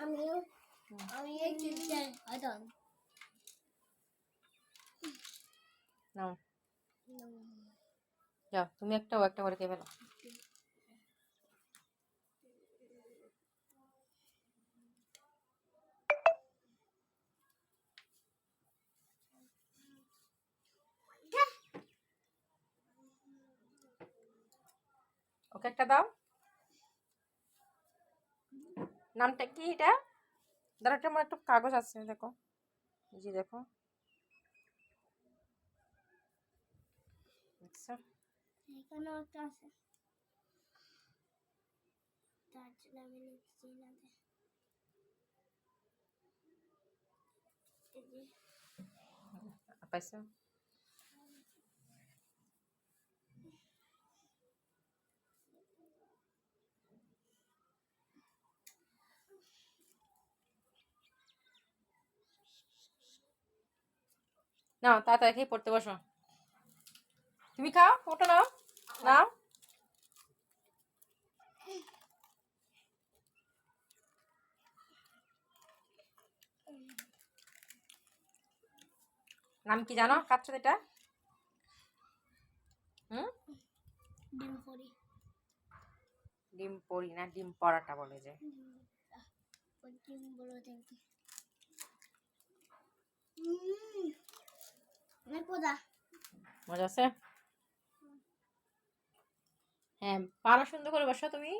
আমিও আমি এই চিপসটা হয়তো নাও যাও তুমি একটা ও একটা করে খেয়ে ফেলো। ওকে একটা দাও। নামটা কি এটা দাঁড়াটা আমার একটা কাগজ আছে দেখো এই যে দেখো দেখছো নাও তাড়াতাড়ি খেয়ে পড়তে বসো। তুমি খাও ওটা নাও নাও। নাম কি জানো? কাচ্চা এটা? হুম? ডিম পরি। ডিম পড়ি না ডিম পরাটা বলে যে। ডিম বড় মজা আছে? হ্যাঁ পাড়া সুন্দর করে বসো তুমি।